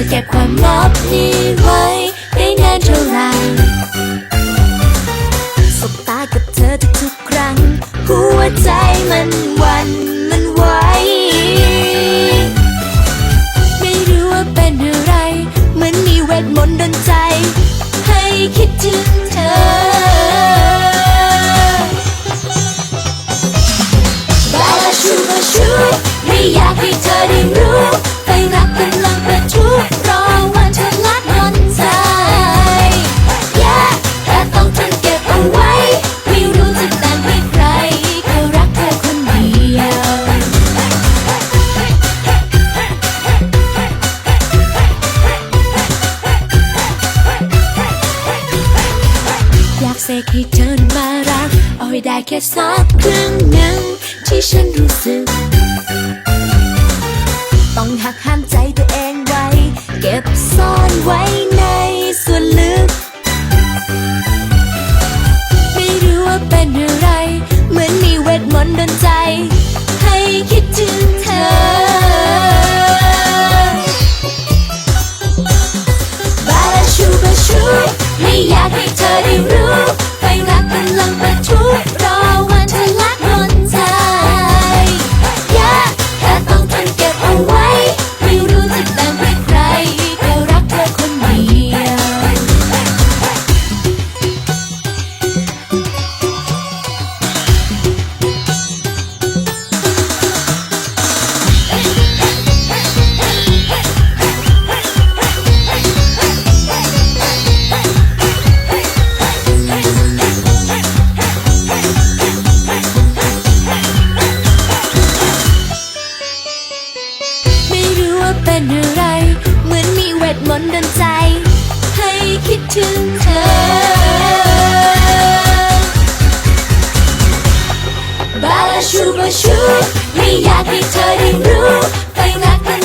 จะเก็บความลับนี้ไว้ได้นานเท่าไหรสบตากับเธอทุกๆครั้ง หัวใจมันวันมันไหวไม่รู้ว่าเป็นอะไร เหมือนมีเวทมนต์ดนใจ ให้คิดถึงเธอบาลาชูบาชูไม่อยากให้เธอได้รู้ไฟรักกำลังปร เสกให้เธอมารัก เอาให้ได้แค่สักครึ่งหนึ่งที่ฉันรู้สึก ต้องหักห้ามใจตัวเองไว้ เก็บซ่อนไว้ในส่วนลึก ไม่รู้ว่าเป็นอะไร เหมือนมีเวทมนต์ดนใจ ให้คิดถึงเธอบาลาชูบาชู ไม่อยากให้เธอได้รู้ไฟรักกำลังประทุ เป็นอะไร เหมือนมีเวทมนต์ดนใจ ให้คิดถึงเธอ บาลาชูบาชู ไม่อยากให้เธอได้รู้ไปรักเ